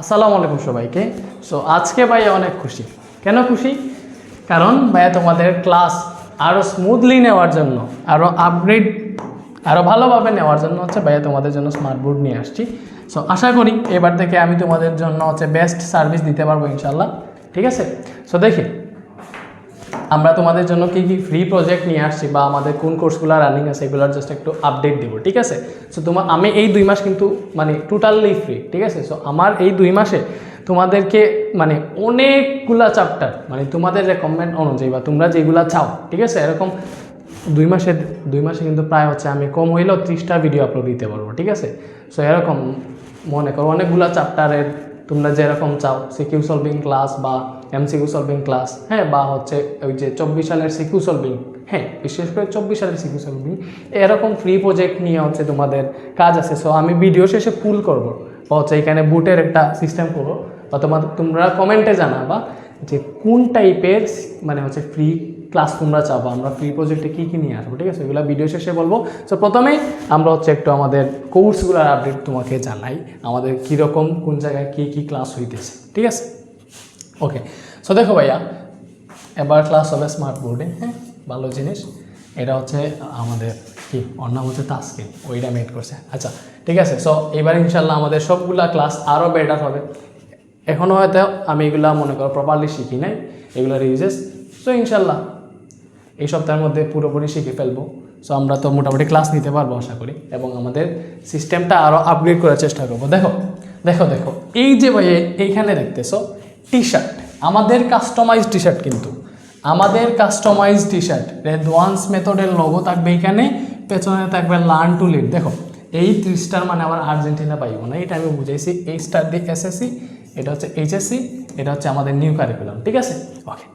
আসসালামু আলাইকুম সবাইকে। সো আজকে ভাইয়া অনেক খুশি। কেন খুশি? কারণ ভাইয়া তোমাদের ক্লাস আরও স্মুথলি নেওয়ার জন্য আরও আপগ্রেড আরও ভালোভাবে নেওয়ার জন্য হচ্ছে ভাইয়া তোমাদের জন্য স্মার্ট বোর্ড নিয়ে আসছি। সো আশা করি এবার থেকে আমি তোমাদের জন্য হচ্ছে বেস্ট সার্ভিস দিতে পারব ইনশাল্লাহ ঠিক আছে? সো দেখি। আমরা তোমাদের জন্য কি কি ফ্রি প্রজেক্ট নিয়ে আসছি বা আমাদের কোন কোর্সগুলো রানিং আছে, এগুলোর জাস্ট একটু আপডেট দিব, ঠিক আছে? সো তোমার আমি এই দুই মাস কিন্তু মানে টোটালি ফ্রি ঠিক আছে? সো আমার এই দুই মাসে তোমাদেরকে মানে অনেকগুলা চ্যাপ্টার মানে তোমাদের রেকমেন্ড অনুযায়ী বা তোমরা যেগুলা চাও, ঠিক আছে? এরকম দুই মাসে দুই মাসে কিন্তু প্রায় হচ্ছে আমি কম হইলেও ত্রিশটা ভিডিও আপলোড দিতে পারব, ঠিক আছে? সো এরকম মনে করো অনেকগুলা চ্যাপ্টারের তোমরা যেরকম চাও সিকিউ সলভিং ক্লাস বা এমসিকিউ সলভিং ক্লাস হ্যাঁ বা হচ্ছে ওই যে চব্বিশ সালের সিকিউ সলভিং হ্যাঁ বিশেষ করে চব্বিশ সালের সিকিউ সলভিং এরকম ফ্রি প্রজেক্ট নিয়ে হচ্ছে তোমাদের কাজ আছে। সো আমি ভিডিও শেষে পুল করব। বা হচ্ছে এখানে বুটের একটা সিস্টেম করব। বা তোমার, তোমরা কমেন্টে জানাবা যে কোন টাইপের মানে হচ্ছে ফ্রি ক্লাস তোমরা চাবো। আমরা ফ্রি প্রজেক্টে কী কী নিয়ে আসব, ঠিক আছে? এগুলো ভিডিও শেষে বলব। সো প্রথমেই আমরা হচ্ছে একটু আমাদের কোর্সগুলোর আপডেট তোমাকে জানাই। আমাদের কীরকম, কোন জায়গায় কী কী ক্লাস হইতেছে, ঠিক আছে? ওকে সো দেখো ভাইয়া, এবার ক্লাস হবে স্মার্ট বোর্ডে হ্যাঁ? ভালো জিনিস। এটা হচ্ছে আমাদের কি? ওর নাম হচ্ছে তাস্কিন। ওইটা মেড করছে। আচ্ছা ঠিক আছে। সো এবার ইনশাল্লাহ আমাদের সবগুলা ক্লাস আরও বেটার হবে। এখনও হয়তো আমি এগুলা মনে করো প্রপারলি শিখি নাই এগুলোর ইউজেস সো ইনশাল্লাহ এই সপ্তাহের মধ্যে পুরোপুরি শিখে ফেলব। সো আমরা তো মোটামুটি ক্লাস নিতে পারব আশা করি, এবং আমাদের সিস্টেমটা আরও আপগ্রেড করার চেষ্টা করব। দেখো দেখো দেখো। এই যে ভাই এইখানে দেখতেছো টি শার্ট আমাদের কাস্টমাইজ টি শার্ট কিন্তু। আমাদের কাস্টমাইজ টি শার্ট রেডওয়ান্স মেথডের লোগো থাকবে এখানে, পেছনে থাকবে লার্ন টু লিড দেখো, এই ত্রিশটার মানে আবার আর্জেন্টিনা পাইব না, এটা আমি বুঝাইছি। এই স্টার দিয়ে এসএসসি এটা হচ্ছে এইচএসসি এটা হচ্ছে আমাদের নিউ কারিকুলাম ঠিক আছে? ওকে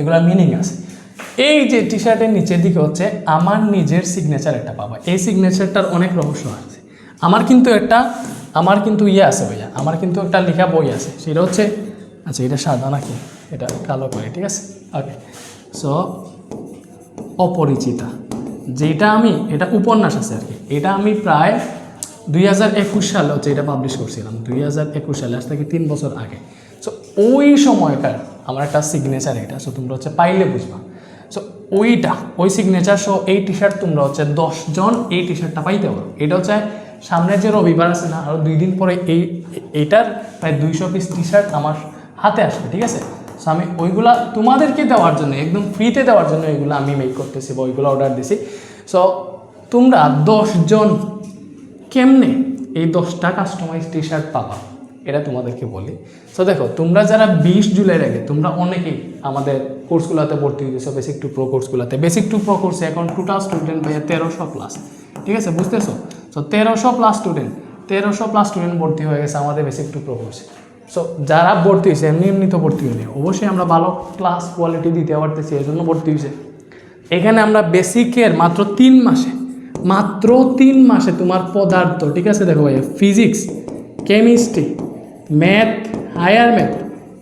এগুলোর মিনিং আছে। এই যে টি শার্টের নিচের দিকে হচ্ছে, আমার নিজের সিগনেচার একটা পাবা। এই সিগনেচারটার অনেক রহস্য আছে। আমার কিন্তু একটা আমার কিন্তু ইয়ে আছে ভাইয়া, আমার কিন্তু একটা লেখা বই আছে, সেটা হচ্ছে আচ্ছা এটা সাদা নাকি? এটা কালো করে, ঠিক আছে? Okay so Aparichita. যেটা আমি, এটা উপন্যাস আছে আর কি। এটা আমি প্রায় দুই হাজার একুশ সালে হচ্ছে এটা পাবলিশ করছিলাম, দুই হাজার একুশ সালে, আজ থেকে তিন বছর আগে। সো ওই সময়কার আমার একটা সিগনেচার এটা। সো তোমরা হচ্ছে পাইলে বুঝবা। সো ওইটা, ওই সিগনেচার সো এই টি শার্ট তোমরা হচ্ছে দশজন এই টি শার্টটা পাইতে পারো। এটা হচ্ছে সামনের যে রবিবার আছে না আরও দুই দিন পরে এই, এইটার প্রায় দুইশো পিস টি শার্ট আমার হাতে আসবে, ঠিক আছে? সো আমি ওইগুলা তোমাদেরকে দেওয়ার জন্য, একদম ফ্রিতে দেওয়ার জন্য এগুলো আমি মেক করতেছি বা ওইগুলো অর্ডার দিছি। সো তোমরা দশজন কেমনে এই দশটা কাস্টমাইজ টি শার্ট পাবা? এটা তোমাদেরকে বলি। সো দেখো, তোমরা যারা বিশ জুলাইয়ের আগে, তোমরা অনেকেই আমাদের কোর্সগুলোতে ভর্তি হয়েছো বেসিক টু প্রো কোর্সগুলোতে। বেসিক টু প্রো কোর্সে এখন টোটাল স্টুডেন্ট ভাইয়া তেরোশো প্লাস ঠিক আছে? বুঝতেছো? সো তেরোশো প্লাস স্টুডেন্ট তেরোশো প্লাস স্টুডেন্ট ভর্তি হয়ে গেছে আমাদের বেসিক টু প্রো সো যারা ভর্তি হয়েছে, এমনি এমনি তো ভর্তি হয়নি। অবশ্যই আমরা ভালো ক্লাস কোয়ালিটি দিতে পারতেছি, এই জন্য ভর্তি হয়েছে। এখানে আমরা বেসিকের মাত্র তিন মাসে, মাত্র তিন মাসে তোমার পদার্থ, ঠিক আছে দেখো ভাইয়া physics chemistry math higher math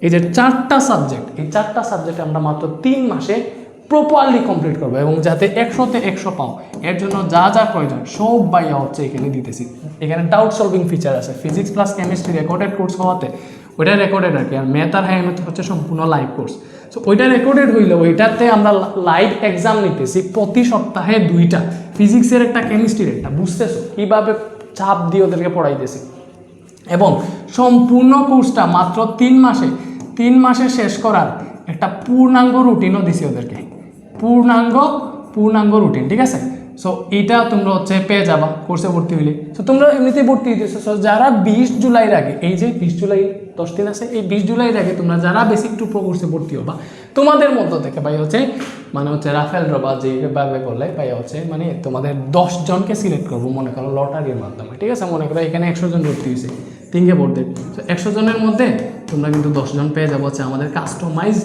এই যে চারটা সাবজেক্ট এই চারটা সাবজেক্ট আমরা মাত্র তিন মাসে প্রপারলি কমপ্লিট করব এবং যাতে একশোতে একশো পাও। এর জন্য যা যা প্রয়োজন, সব বাইয়া হচ্ছে এখানে দিতেছি। এখানে ডাউট সলভিং ফিচার আছে। Physics plus chemistry recorded course হওয়াতে ওইটা রেকর্ডেড আর কি, আর ম্যাথ আর ম্যাথ হচ্ছে সম্পূর্ণ লাইভ কোর্স সো ওইটা রেকর্ডেড হইলে ওইটাতে আমরা লাইভ এক্সাম নিতেছি প্রতি সপ্তাহে দুইটা। ফিজিক্সের একটা কেমিস্ট্রির একটা, বুঝতেছো? কীভাবে চাপ দিয়ে ওদেরকে পড়াইতেছি? এবং সম্পূর্ণ কোর্সটা মাত্র তিন মাসে তিন মাসে শেষ করার একটা পূর্ণাঙ্গ রুটিনও দিছি ওদেরকে। পূর্ণাঙ্গ পূর্ণাঙ্গ রুটিন ঠিক আছে? সো এটা তোমরা হচ্ছে পেয়ে যাবা কোর্সে ভর্তি হইলে। সো তোমরা এমনিতেই ভর্তি হইতেছো। সো যারা বিশ জুলাইয়ের আগে, এই যে বিশ জুলাই, দশ দিন আছে, এই বিশ জুলাইয়ের আগে তোমরা যারা বেসিক টু প্রো কোর্সে ভর্তি হবা, তোমাদের মধ্য থেকে ভাই হচ্ছে মানে হচ্ছে রাফেল রবা যেভাবে বলে ভাই হচ্ছে মানে তোমাদের দশজনকে সিলেক্ট করব, মনে করো লটারির মাধ্যমে, ঠিক আছে? মনে করো এখানে একশো জন ভর্তি হয়েছে তিনকে ভর্তি তো একশো জনের মধ্যে তোমরা কিন্তু দশজন পেয়ে যাব হচ্ছে আমাদের কাস্টমাইজ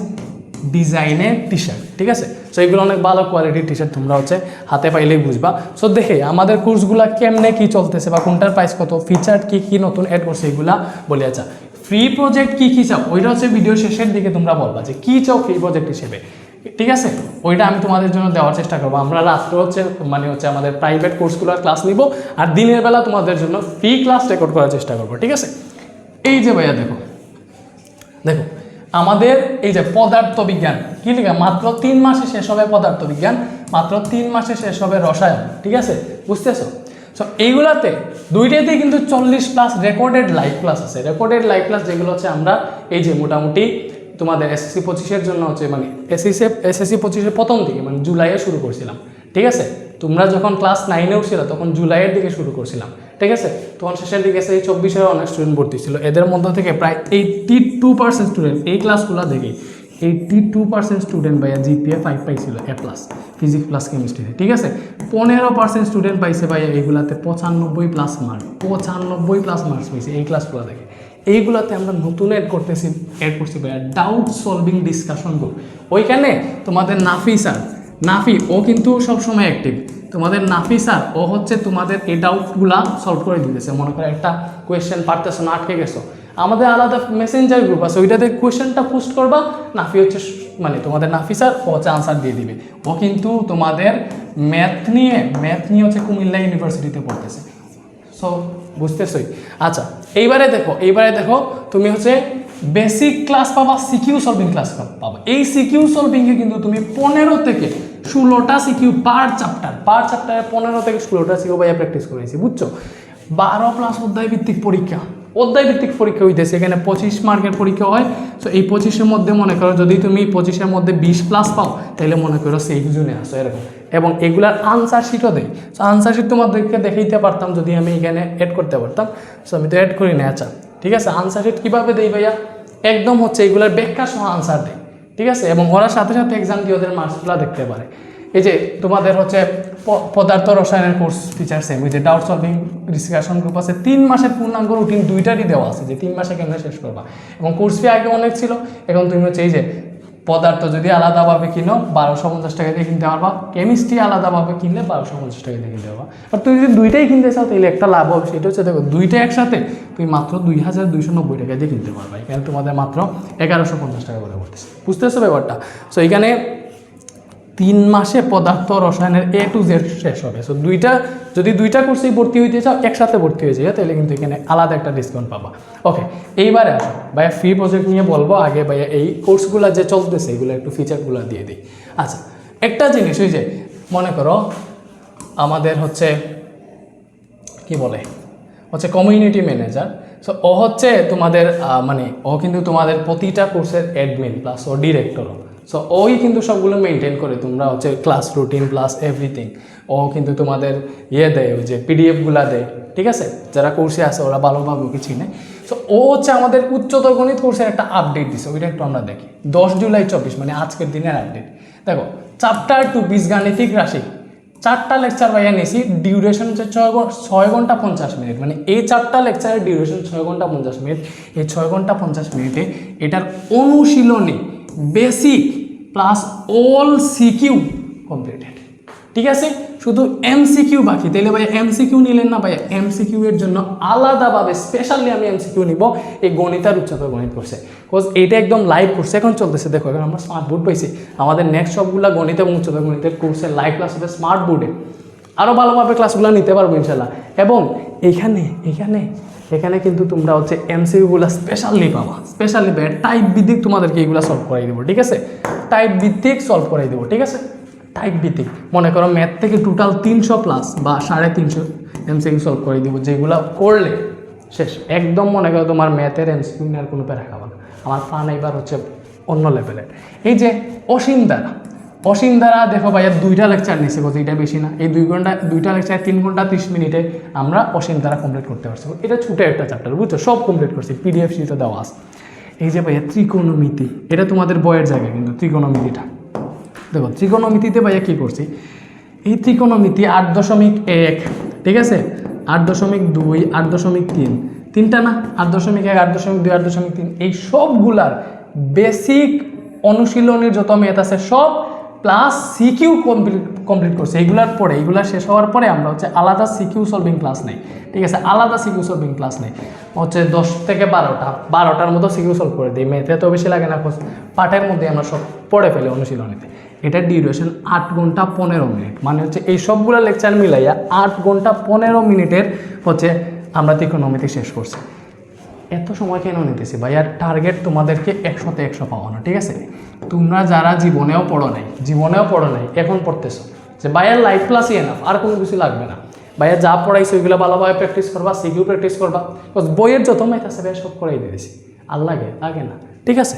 ডিজাইনের টি শার্ট ঠিক আছে? সো এগুলো অনেক ভালো কোয়ালিটির টি শার্ট তোমরা হচ্ছে হাতে পাইলেই বুঝবা। সো দেখে, আমাদের কোর্সগুলো কেমনে কি চলতেছে বা কোনটার প্রাইস কত ফিচার কি কি নতুন অ্যাড করছে, এগুলা বলে আচ্ছা। ফ্রি প্রজেক্ট কি কি চাও? ওইটা হচ্ছে ভিডিও শেষের দিকে তোমরা বলবা যে কি চাও ফ্রি প্রজেক্ট হিসেবে, ঠিক আছে? ওইটা আমি তোমাদের জন্য দেওয়ার চেষ্টা করব। আমরা রাত্রে হচ্ছে মানে হচ্ছে আমাদের প্রাইভেট কোর্সগুলোর ক্লাস নিব আর দিনের বেলা তোমাদের জন্য ফ্রি ক্লাস রেকর্ড করার চেষ্টা করব, ঠিক আছে? এই যে ভাইয়া, দেখো। দেখো আমাদের এই যে পদার্থ বিজ্ঞান কি লিখা? মাত্র তিন মাসে শেষ হবে পদার্থ বিজ্ঞান মাত্র তিন মাসে শেষ হবে রসায়ন, ঠিক আছে? বুঝতেছো? সো এইগুলাতে দুইটাতেই কিন্তু চল্লিশ প্লাস রেকর্ডেড লাইভ ক্লাস আছে। রেকর্ডেড লাইভ ক্লাস যেগুলো হচ্ছে আমরা এই যে মোটামুটি তোমাদের এসএসসি পঁচিশের জন্য হচ্ছে মানে এসএসসি এসএসসি পঁচিশের প্রথম দিকে মানে জুলাইয়ে শুরু করছিলাম, ঠিক আছে? তোমরা যখন ক্লাস নাইনেও ছিল তখন জুলাইয়ের দিকে শুরু করছিলাম। ঠিক আছে? তখন শেষের দিকে সেই চব্বিশের অনেক স্টুডেন্ট ভর্তি ছিল। এদের মধ্যে থেকে প্রায় এইটটি টু পার্সেন্ট স্টুডেন্ট এই ক্লাসগুলো দেখে এইটটি টু পার্সেন্ট স্টুডেন্ট ভাইয়া জিপিএ ফাইভ পাইছিল এ প্লাস ফিজিক্স প্লাস কেমিস্ট্রিতে ঠিক আছে? পনেরো পার্সেন্ট স্টুডেন্ট পাইছে ভাইয়া এইগুলাতে পঁচানব্বই প্লাস মার্ক পঁচানব্বই প্লাস মার্কস পেয়েছে এই ক্লাসগুলো দেখে। এইগুলাতে আমরা নতুন অ্যাড করতেছি অ্যাড করছি ভাইয়া ডাউট সলভিং ডিসকাশন গ্রুপ ওইখানে তোমাদের নাফি স্যার নাফি, ও কিন্তু সবসময় অ্যাক্টিভ তোমাদের নাফি স্যার ও হচ্ছে তোমাদের এই ডাউটগুলা সলভ করে দিতেছে। মনে করো একটা কোয়েশ্চেন পারতেছো, না আটকে গেছো। আমাদের আলাদা মেসেঞ্জার গ্রুপ আছে, ওইটাতে কোয়েশ্চেনটা পোস্ট করবা, নাফি হচ্ছে মানে তোমাদের নাফি স্যার ও হচ্ছে আনসার দিয়ে দিবে। ও কিন্তু তোমাদের ম্যাথ নিয়ে ম্যাথ নিয়ে হচ্ছে কুমিল্লা ইউনিভার্সিটিতে পড়তেছে। সো বুঝতেছই? আচ্ছা এইবারে দেখো এইবারে দেখো, তুমি হচ্ছে বেসিক ক্লাস পাবা সিকিউ সলভিং ক্লাস পাবা। এই সিকিউ সলভিংয়ে কিন্তু তুমি পনেরো থেকে ষোলোটা সিকিউ পার চ্যাপ্টার, পার চ্যাপ্টারে পনেরো থেকে ষোলোটা সিকিউ ভাইয়া প্র্যাকটিস করেছি বুঝছ? বারো প্লাস অধ্যায় ভিত্তিক পরীক্ষা, অধ্যায় ভিত্তিক পরীক্ষা হইতেছে, এখানে পঁচিশ মার্কের পরীক্ষা হয়। তো এই পঁচিশের মধ্যে মনে করো যদি তুমি পঁচিশের মধ্যে বিশ প্লাস পাও, তাহলে মনে করো সেফ জোনে আসো এরকম। এবং এগুলার আনসার শিটও দেয় সো আনসার শিট তোমাদেরকে দেখাইতে পারতাম যদি আমি এখানে অ্যাড করতে পারতাম। সো আমি তো অ্যাড করি না আচ্ছা। ঠিক আছে আনসার শিট কীভাবে দেই ভাইয়া? একদম হচ্ছে এগুলার ব্যাখ্যা সহ আনসার দেয় ঠিক আছে? এবং ওরা সাথে সাথে এক্সাম দিয়ে ওদের মার্কসগুলো দেখতে পারে। এই যে তোমাদের হচ্ছে পদার্থ রসায়নের কোর্স টিচার সেম ওই যে ডাউট সলভিং ডিসকাশন গ্রুপ আছে, তিন মাসের পূর্ণাঙ্গ রুটিন দুইটারই দেওয়া আছে, যে তিন মাসে কেমনে শেষ করবা। এবং কোর্স ফি আগে অনেক ছিল, এখন তুমি হচ্ছে এই যে পদার্থ যদি আলাদাভাবে কিনো, বারোশো পঞ্চাশ টাকা দিয়ে কিনতে পারবা। কেমিস্ট্রি আলাদাভাবে কিনলে বারোশো পঞ্চাশ টাকা দিয়ে কিনতে পারবা। আর তুই যদি দুইটাই কিনতে চাও, তাহলে একটা লাভ হবে। সেটা হচ্ছে দেখো, দুইটা একসাথে তুমি মাত্র দুই হাজার দুইশো নব্বই টাকা দিয়ে কিনতে পারবা। এখানে তোমাদের মাত্র এগারোশো পঞ্চাশ টাকা করে পড়তেছে। বুঝতেছো ব্যাপারটা? সো এখানে তিন মাসে পদার্থ রসায়নের এ টু জেড শেষ হবে। সো দুইটা, যদি দুইটা কোর্সেই ভর্তি হইতে চাও, একসাথে ভর্তি হয়ে যায় তাহলে কিন্তু এখানে আলাদা একটা ডিসকাউন্ট পাবা। ওকে এইবারে আসো। ভাইয়া ফ্রি প্রজেক্ট নিয়ে বলব আগে ভাইয়া এই কোর্সগুলো যে চলতেছে, এগুলো একটু ফিচারগুলো দিয়ে দিই। আচ্ছা একটা জিনিস ওই যে, মনে করো আমাদের হচ্ছে, কি বলে? হচ্ছে কমিউনিটি ম্যানেজার সো ও হচ্ছে তোমাদের মানে ও কিন্তু তোমাদের প্রতিটা কোর্সের অ্যাডমিন প্লাস ও ডিরেক্টরও সো ওই কিন্তু সবগুলো মেনটেন করে। তোমরা হচ্ছে ক্লাস রুটিন প্লাস এভরিথিং ও কিন্তু তোমাদের ইয়ে দেয়, ওই যে পিডিএফগুলো দেয়। ঠিক আছে? যারা কোর্সে আছে, ওরা ভালোভাবে ওকে চিনে। সো ও হচ্ছে আমাদের উচ্চতর গণিত কোর্সের একটা আপডেট দিছে। ওইটা একটু আমরা দেখি। দশ জুলাই চব্বিশ মানে আজকের দিনের আপডেট দেখো চ্যাপ্টার টু বীজগাণিতিক রাশি। চারটা লেকচার ভাইয়া নিয়েছি ডিউরেশন হচ্ছে ছয় ছয় ঘণ্টা পঞ্চাশ মিনিট। মানে এই চারটা লেকচারের ডিউরেশন ছয় ঘণ্টা পঞ্চাশ মিনিট। এই ছয় ঘণ্টা পঞ্চাশ মিনিটে এটার অনুশীলনী basic plus all CQ completed ঠিক আছে? শুধু এমসিকিউ বাকি। তাইলে ভাই এমসিকিউ নিলেন না ভাই এমসিকিউ এর জন্য আলাদাভাবে স্পেশালি আমি এমসিকিউ নিব। এই গণিত আর উচ্চতর গণিত করছে। বিকজ এইটা একদম লাইভ করছে এখন চলতেছে। দেখো, এখন আমরা স্মার্ট বোর্ড পাইছি। আমাদের নেক্সট সবগুলো গণিত এবং উচ্চতর গণিতের কোর্সের লাইভ ক্লাস হবে স্মার্ট বোর্ডে আরও ভালোভাবে ক্লাসগুলো নিতে পারব ইনশাল্লাহ এবং এইখানে এখানে এখানে কিন্তু তোমরা হচ্ছে এমসিকিউগুলো স্পেশালি পাবা। স্পেশালি টাইপ ভিত্তিক তোমাদেরকে এইগুলো সলভ করাই দেবো, ঠিক আছে? টাইপ ভিত্তিক সলভ করাই দেবো, ঠিক আছে? টাইপ ভিত্তিক। মনে করো ম্যাথ থেকে টোটাল তিনশো প্লাস বা সাড়ে তিনশো এমসিকিউ সলভ করে দিব, যেগুলো করলে শেষ। একদম মনে করো তোমার ম্যাথের এমসিকিউ নেওয়ার কোনো প্যারা খাবা না। আমার প্ল্যান এবার হচ্ছে অন্য লেভেলের এই যে অসীম দ্বারা অসীম দ্বারা দেখো ভাইয়া দুইটা লেকচার নিচ্ছে কত এটা বেশি না। এই দুই ঘণ্টা দুইটা লেকচার তিন ঘণ্টা, তিরিশ মিনিটে আমরা অসীম দ্বারা কমপ্লিট করতে পারছি। এটা ছোটো একটা চ্যাপ্টার বুঝছ? সব কমপ্লিট করছি পিডিএফ শিটে দেওয়া আছে। এই যে ভাইয়া ত্রিকোণমিতি, এটা তোমাদের বয়ের জায়গা কিন্তু, ত্রিকোণমিতিটা। দেখো, ত্রিকোণমিতিতে ভাইয়া কী করছি? এই ত্রিকোণমিতি আট দশমিক এক, ঠিক আছে? আট দশমিক দুই, আট দশমিক তিন। তিনটা না? আট দশমিক এক, আট দশমিক দুই, আট দশমিক তিন। এই সবগুলার বেসিক অনুশীলনের যত ম্যাথ আছে, সব প্লাস সিকিউ কমপ্লিট কমপ্লিট করছে। এগুলার পরে, এগুলা শেষ হওয়ার পরে আমরা হচ্ছে আলাদা সিকিউ সলভিং ক্লাস নেই। ঠিক আছে? আলাদা সিকিউ সলভিং ক্লাস নেই। হচ্ছে দশ থেকে বারোটা, বারোটার মতো সিকিউ সলভ করে দিই। মেথে তো বেশি লাগে না পাঠের মধ্যে আমরা সব পড়ে ফেলি অনুশীলনীতে। এটা ডিউরেশন আট ঘণ্টা পনেরো মিনিট। মানে হচ্ছে এই সবগুলো লেকচার মিলাইয়া আট ঘণ্টা পনেরো মিনিটের হচ্ছে আমরা ত্রিকোণমিতি শেষ করছি। এত সময় কেন নিতেছি ভাই? আর টার্গেট তোমাদেরকে একশোতে একশো পাওয়ানো, ঠিক আছে? তোমরা যারা জীবনেও পড়ো নাই, জীবনেও পড়ো নাই, এখন পড়তেছো, যে ভাইয়ার লাইফ ক্লাসই এনাফ আর কোনো কিছু লাগবে না। ভাইয়া যা পড়াইছে ওইগুলো ভালোভাবে প্র্যাকটিস করবা সিকিউ প্র্যাকটিস করবা বইয়ের যত ম্যাথ আছে ভাইয়া সব করাই দিয়েছি আর লাগে লাগে না, ঠিক আছে?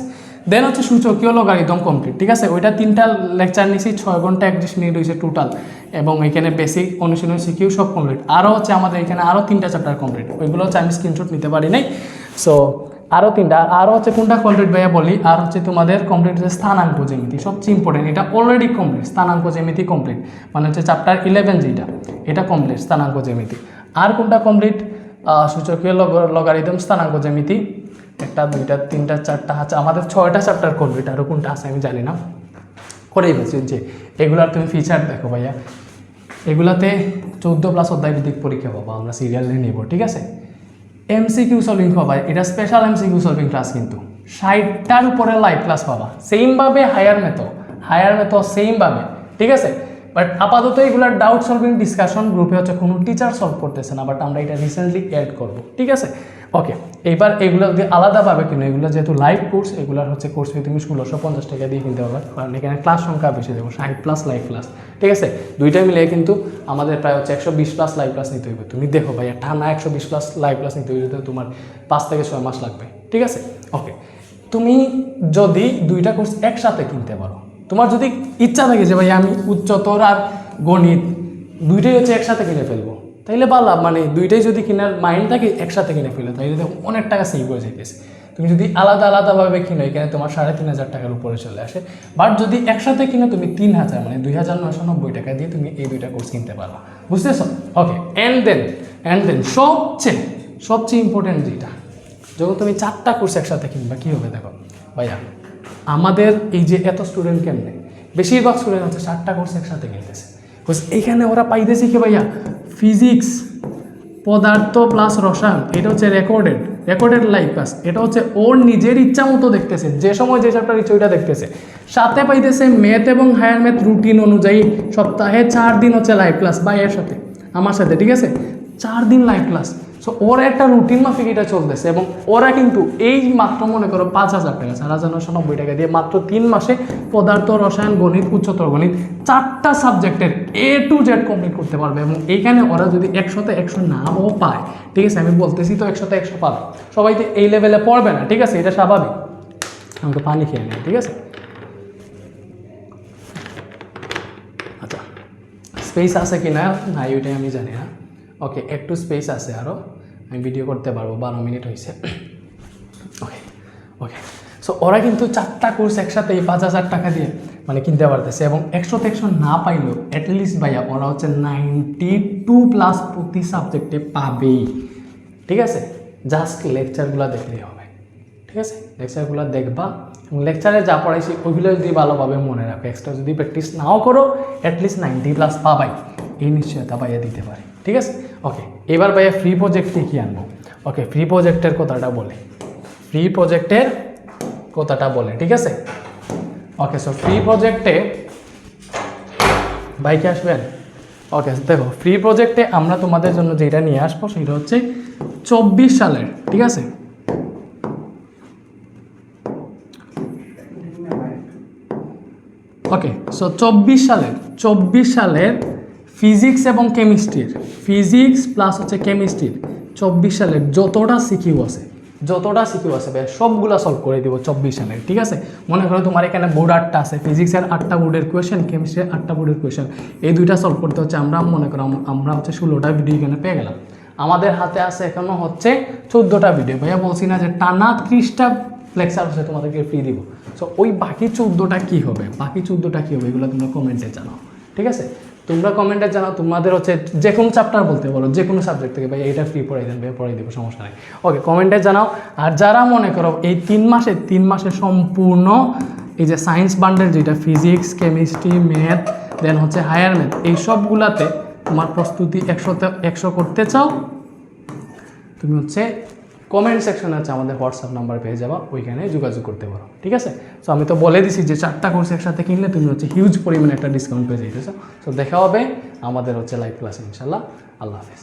দেন হচ্ছে সূচকীয় লগারিদম কমপ্লিট ঠিক আছে? ওইটা তিনটা লেকচার নিয়েছি ছয় ঘণ্টা একত্রিশ মিনিট হয়েছে টোটাল এবং এখানে বেসিক অনুশীলন সিকিউ সব কমপ্লিট আরও হচ্ছে আমাদের এখানে আরও তিনটা চ্যাপ্টার কমপ্লিট ওইগুলো হচ্ছে আমি স্ক্রিনশট নিতে পারি নাই। সো আরও তিনটা আরও হচ্ছে কোনটা কমপ্লিট ভাইয়া বলি? আর হচ্ছে তোমাদের কমপ্লিট হচ্ছে স্থানাঙ্ক জ্যামিতি, সবচেয়ে ইম্পর্টেন্ট এটা অলরেডি কমপ্লিট স্থানাঙ্ক জ্যামিতি কমপ্লিট মানে হচ্ছে চ্যাপ্টার ইলেভেন যেটা এটা কমপ্লিট স্থানাঙ্ক জ্যামিতি। আর কোনটা কমপ্লিট সূচকীয় লগারিদম স্থানাঙ্ক জ্যামিতি। একটা, দুইটা, তিনটা, চারটা আছে আমাদের ছয়টা চ্যাপ্টার কমপ্লিট আরও কোনটা আছে আমি জানি না। করেই ফেলছি যে, এগুলার তুমি ফিচার দেখো ভাইয়া। এগুলাতে চৌদ্দ প্লাস অধ্যায়ভিত্তিক পরীক্ষা পাবো, আমরা সিরিয়ালে নিব, ঠিক আছে? এমসিকিউ সলভিং পাবা, এটা স্পেশাল এমসিকিউ সলভিং ক্লাস কিন্তু। ষাটটার উপরে লাইভ ক্লাস পাবা। সেমভাবে হায়ার মেথো হায়ার মেথো সেমভাবে ঠিক আছে? বাট আপাতত এগুলার ডাউট সলভিং ডিসকাশন গ্রুপে হচ্ছে কোনো টিচার সলভ করতেছে না বাট আমরা এটা রিসেন্টলি অ্যাড করব, ঠিক আছে? ওকে এইবার এগুলো যদি আলাদাভাবে কিনো, এগুলো যেহেতু লাইভ কোর্স এগুলোর হচ্ছে কোর্স ফি তুমি ষোলোশো পঞ্চাশ টাকা দিয়ে কিনতে পারবে। কারণ এখানে ক্লাস সংখ্যা বেশি দেবো, ষাট প্লাস লাইভ ক্লাস ঠিক আছে? দুইটা মিলে কিন্তু আমাদের প্রায় হচ্ছে একশো বিশ প্লাস লাইভ ক্লাস নিতে হইবে। তুমি দেখো ভাইয়া টানা একশো বিশ প্লাস লাইভ ক্লাস নিতে হইবে তোমার পাঁচ থেকে ছয় মাস লাগবে। ঠিক আছে? ওকে তুমি যদি দুইটা কোর্স একসাথে কিনতে পারো, তোমার যদি ইচ্ছা থাকে যে ভাই আমি উচ্চতর আর গণিত, দুইটাই হচ্ছে একসাথে কিনে ফেলব। তাইলে ভালো মানে দুইটাই যদি কেনার মাইন্ড থাকে, একসাথে কিনে ফেলে। তাইলে দেখো অনেক টাকা সেভ হয়ে যাইতেছে। তুমি যদি আলাদা আলাদাভাবে কিনো, এখানে তোমার সাড়ে তিন হাজার টাকার উপরে চলে আসে। বাট যদি একসাথে কিনো, তুমি তিন হাজার মানে দুই হাজার নশো নব্বই টাকা দিয়ে তুমি এই দুইটা কোর্স কিনতে পারবা। বুঝতেছো? Okay and then and then সবচেয়ে সবচেয়ে ইম্পর্টেন্ট যেটা, যখন তুমি চারটা কোর্স একসাথে কিনবা, কী হবে দেখো? ভাইয়া, আমাদের এই যে এত স্টুডেন্ট কেমনে? বেশিরভাগ স্টুডেন্ট হচ্ছে চারটা কোর্স একসাথে কিনতেছে। Because এইখানে ওরা পাইতেছে কি ভাইয়া? ফিজিক্স পদার্থ প্লাস রসায়ন, এটা হচ্ছে রেকর্ডেড রেকর্ডেড লাইফ ক্লাস এটা হচ্ছে ওর নিজের ইচ্ছা মতো দেখতেছে, যে সময় যে চ্যাপ্টার ইচ্ছে ওইটা দেখতেছে। সাথে পাইতেছে ম্যাথ এবং হায়ার ম্যাথ রুটিন অনুযায়ী সপ্তাহে চার দিন হচ্ছে লাইভ ক্লাস বা এর সাথে, আমার সাথে, ঠিক আছে? চার দিন লাইভ ক্লাস সো ওরা একটা রুটিন মাফিক এটা চলতেছে এবং ওরা কিন্তু এই মাত্র মনে করো পাঁচ হাজার টাকা, চার হাজার নশো নব্বই টাকা দিয়ে মাত্র তিন মাসে পদার্থ, রসায়ন, গণিত, উচ্চতর গণিত চারটা সাবজেক্টের এ টু জেড কমপ্লিট করতে পারবে এবং এইখানে ওরা যদি একশোতে একশো নাও পায়, ঠিক আছে, আমি বলতেছি তো একশোতে একশো পাবে। সবাই তো এই লেভেলে পড়বে না, ঠিক আছে, এটা স্বাভাবিক। আমাকে পানি খেয়ে নেয় ঠিক আছে? আচ্ছা স্পেস আছে কি না নাই ওইটাই আমি জানি না। ওকে একটু স্পেস আছে আরও আমি ভিডিও করতে পারব, বারো মিনিট হয়েছে ওকে ওকে সো ওরা কিন্তু চারটা কোর্স একসাথে এই পাঁচ হাজার টাকা দিয়ে মানে কিনতে পারতেছে এবং একশোতে একশো না পাইলেও অ্যাটলিস্ট ভাইয়া ওরা হচ্ছে নাইনটি টু প্লাস প্রতি সাবজেক্টে পাবেই। ঠিক আছে? জাস্ট লেকচারগুলো দেখলেই হবে। ঠিক আছে? লেকচারগুলো দেখবা এবং লেকচারে যা পড়াইছি ওইগুলো যদি ভালোভাবে মনে রাখো। এক্সট্রা যদি প্র্যাকটিস নাও করো অ্যাটলিস্ট নাইনটি প্লাস পাবাই। এই নিশ্চয়তা ভাইয়া দিতে পারে। ঠিক আছে? ওকে এবার ভাইয়া ফ্রি প্রজেক্টে কী আনব? ওকে ফ্রি প্রজেক্টের কথাটা বলে। ফ্রি প্রজেক্টের কথাটা বলে, ঠিক আছে? ওকে সো ফ্রি প্রজেক্টে বাইকে আসবেন? ওকে দেখো ফ্রি প্রজেক্টে আমরা তোমাদের জন্য যেটা নিয়ে আসব সেটা হচ্ছে চব্বিশ সালের, ঠিক আছে? ওকে সো চব্বিশ সালের চব্বিশ সালের ফিজিক্স এবং কেমিস্ট্রির ফিজিক্স প্লাস হচ্ছে কেমিস্ট্রির চব্বিশ সালের যতটা সিকিউ আছে, যতটা সিকিউ আছে ভাই, সবগুলা সলভ করে দিব চব্বিশ সালের, ঠিক আছে? মনে করো তোমার এখানে বোর্ড আটটা আছে ফিজিক্সের আটটা বোর্ডের কোয়েশন কেমিস্ট্রির আটটা বোর্ডের কোয়েশন এই দুইটা সলভ করতে হচ্ছে আমরা, মনে করো আম- আমরা হচ্ছে ষোলোটা ভিডিও এখানে পেয়ে গেলাম। আমাদের হাতে আছে এখনও হচ্ছে চোদ্দোটা ভিডিও ভাইয়া বলছি না যে টানা ত্রিশটা লেকচার হচ্ছে তোমাদেরকে ফ্রি দিব। সো ওই বাকি চোদ্দোটা কী হবে? বাকি চোদ্দোটা কী হবে? এগুলো তোমরা কমেন্টে জানাও। ঠিক আছে? তোমরা কমেন্টে জানাও, তোমাদের হচ্ছে যে কোনো চ্যাপ্টার বলতে পারো যে কোনো সাবজেক্ট থেকে, ভাই এটা ফ্রি পড়াই দেন, ভাই, পড়াই দেবো, সমস্যা নেই। ওকে কমেন্টে জানাও, আর যারা মনে করো এই তিন মাসে তিন মাসে সম্পূর্ণ এই যে সায়েন্স বান্ডেল যেটা ফিজিক্স কেমিস্ট্রি ম্যাথ দেন হচ্ছে হায়ার ম্যাথ এই সবগুলাতে তোমার প্রস্তুতি একশোতে, একশো করতে চাও, তুমি হচ্ছে কমেন্ট সেকশন আছে, আমাদের হোয়াটসঅ্যাপ নাম্বার পেয়ে যাবা, ওইখানে যোগাযোগ করতে পারো, ঠিক আছে? সো আমি তো বলে দিছি যে চারটা কোর্স একসাথে কিনলে তুমি হচ্ছে হিউজ পরিমাণে একটা ডিসকাউন্ট পেয়ে যেতেছো সো দেখা হবে আমাদের হচ্ছে লাইভ ক্লাস ইনশাল্লাহ আল্লাহ হাফেজ।